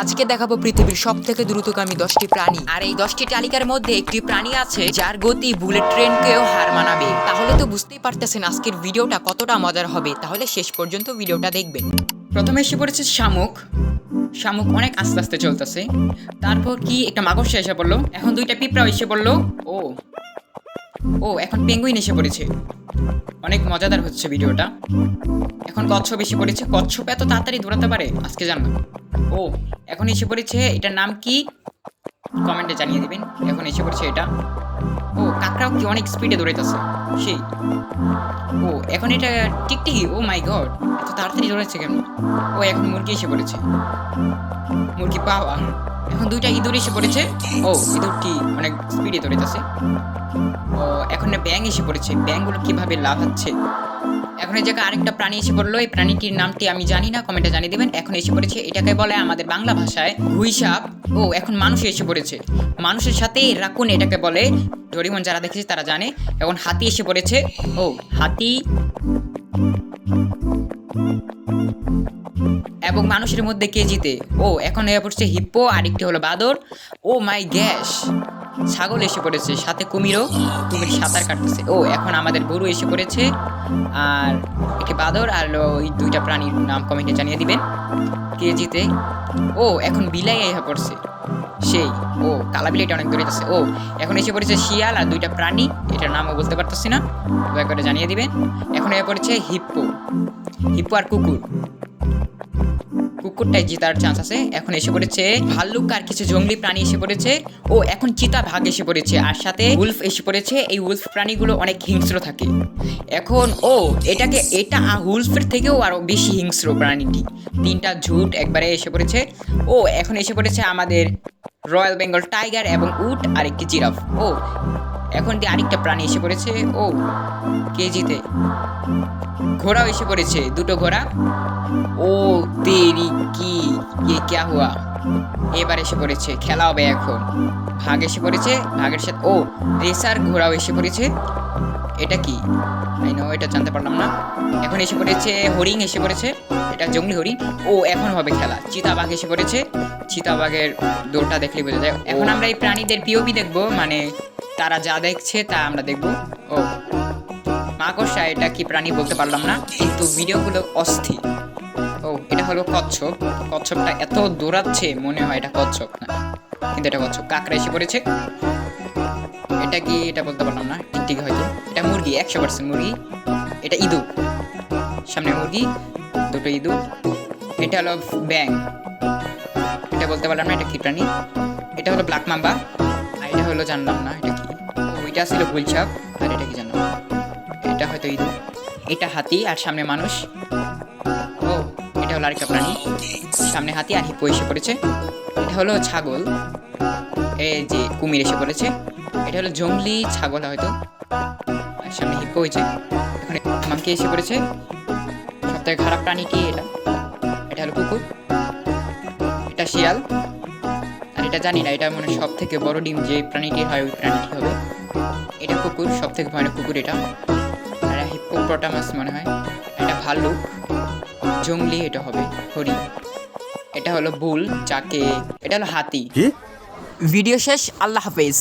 আজকে দেখাবো পৃথিবীর সব থেকে দ্রুতগামী দশটি প্রাণী। আর এই দশটি তালিকার মধ্যে একটি প্রাণী আছে, যার গতি বুলেট ট্রেনকেও হার মানাবে। তাহলে তো বুঝতেই পারতেছেন আজকের ভিডিওটা কতটা মজার হবে। তাহলে শেষ পর্যন্ত ভিডিওটা দেখবেন। প্রথমে এসে পড়েছে শামুক। শামুক অনেক আস্তে আস্তে চলতেছে। তারপর কি, একটা মাকড়সা এসে পড়ল। এখন দুইটা পিঁপড়া এসে পড়ল। ও ও, এখন পেঙ্গুইন এসে পড়েছে। অনেক মজাদার হচ্ছে ভিডিওটা। এখন কচ্ছপ এসে পড়েছে। কচ্ছপ এত তাড়াতাড়ি দৌড়াতে পারে? আজকে জানলাম। ও, এখন এসে পড়েছে। এটার নাম কি? কমেন্টে জানিয়ে দিবেন। এখন এসে পড়েছে এটা। ও, কাকড়াও কি অনেক স্পিডে দৌড়াইতেছে? সেই। ও, এখন এটা টিকটিকি? ও মাই গড এত তাড়াতাড়ি দৌড়াচ্ছে কেন? ও, এখন মুরগি এসে পড়েছে। মুরগি পাওয়া। এখন দুইটা ইঁদুর এসে পড়েছে। ও, ইঁদুরটি অনেক স্পিডে দৌড়াইতেছে ও, এখন ব্যাং এসে পড়েছে। ব্যাংগুলো কীভাবে লাফাচ্ছে? এখন এই জায়গায় আরেকটা প্রাণী এসে পড়ল। এই প্রাণীটির নামটি আমি জানি না কমেন্টে জানিয়ে দিবেন। এখন এসে পড়েছে, এটাকে বলে আমাদের বাংলা ভাষায় গুইসাপ ও, এখন মানুষ এসে পড়েছে। মানুষের সাথে রাকুন এটাকে বলে। ডরিমন যারা দেখেছে তারা জানে। এখন হাতি এসে পড়েছে। ও, হাতি এবং মানুষের মধ্যে কে জিতে? ও, এখন এসে পড়ছে হিপ্পো, আরেকটি হলো বাদর। ও মাই গ্যাস, ছাগল এসে পড়েছে, সাথে কুমিরও, কুমির সাঁতার কাটতেছে। ও, এখন আমাদের গরু এসে পড়েছে। আর একটি বাদর, আর ওই দুইটা প্রাণীর নাম কমেন্টে জানিয়ে দিবেন, কে জিতে। ও, এখন বিলাই এসে পড়ছে। সেই, ও, কালা বিলাইটা অনেক দূরে আছে ও, এখন এসে পড়েছে শিয়াল আর দুইটা প্রাণী, এটার নামও বলতে পারতেছি না। দয়া করে জানিয়ে দিবেন। এখন এসে পড়েছে হিপ্পো হিপ্পো আর কুকুর। কুকুরটাই জেতার চান্স আছে। এখন এসে পড়েছে ভাল্লুক আর কিছু জঙ্গলি প্রাণী এসে পড়েছে। ও এখন চিতা ভাগ এসে পড়েছে। আর সাথে উলফ এসে পড়েছে। এই উলফ প্রাণীগুলো অনেক হিংস্র থাকে। এখন ও এটাকে এটা উলফের থেকেও আরও বেশি হিংস্র প্রাণীটি। তিনটা ঝুট একবারে এসে পড়েছে। ও এখন এসে পড়েছে আমাদের রয়্যাল বেঙ্গল টাইগার এবং উট আর একটি জিরাফ। ও এখন দিয়ে আরেকটা প্রাণী এসে পড়েছে। ও কেজিতে ঘোড়াও এসে পড়েছে দুটো ঘোড়া। ও তেরি কি? কে ক্যা হুয়া? এবার এসে পড়েছে খেলা হবে এখন। ভাগ এসে পড়েছে ভাগের সাথে ও রেসার ঘোড়াও এসে পড়েছে। এটা কি? আই নো এটা জানতে পারলাম না। এখন এসে পড়েছে হরিং এসে পড়েছে। এটা জঙ্গলি হরিং ও এখন হবে খেলা। চিতাবাঘ এসে পড়েছে। চিতাবাঘের দৌড়টা দেখলে বোঝা যায়। এখন আমরা এই প্রাণীদের পিওপি দেখব মানে তারা যা দেখছে তা আমরা দেখব। ও। মাকড়সা, এটা কি প্রাণী বলতে পারলাম না, কিন্তু ভিডিওগুলো অস্থির। ও, এটা হলো কচ্ছপ। কচ্ছপটা এত দৌড়াচ্ছে, মনে হয় এটা কচ্ছপ না। কিন্তু এটা কচ্ছপ। কাকড়া এসে পড়েছে। এটা কি এটা বলতে পারলাম না? ঠিক হয়তো। এটা মুরগি, একশো পার্সেন্ট মুরগি। এটা ইঁদুর। সামনে মুরগি, দুটো ইঁদুর। এটা হলো ব্যাং এটা বলতে পারলাম না এটা কি প্রাণী। এটা হলো ব্ল্যাক মাম্বা। আর এটা হলো জানলাম না, এটা ওইটা ছিল গুলছাপ আর এটা কি জানলাম না। এটা হয়তো ইঁদুর এটা হাতি আর সামনে মানুষ। ও, এটা হলো আরেকটা প্রাণী। সামনে হাতি আর হিপ্পো এসে পড়েছে। এটা হলো ছাগল। এই যে কুমির এসে পড়েছে। এটা হলো জঙ্গলি ছাগল হয়তো। আর সামনে হিপ্পো হয়েছে। এখানে মামকে এসে পড়েছে। সবথেকে খারাপ প্রাণী কি এটা? এটা হলো কুকুর। এটা শিয়াল। আর এটা জানি না, এটা মনে সব থেকে বড় ডিম যে প্রাণীটি হয়, ওই প্রাণীটি হবে। এটা কুকুর সব থেকে ভয়ানক কুকুর এটা। একটা হিপ্পোপটামাস মনে হয়। একটা ভাল্লুক জঙ্গলি এটা হবে হরি এটা হলো বুল চাকে এটা হলো হাতি। ভিডিও শেষ আল্লাহ হাফেজ।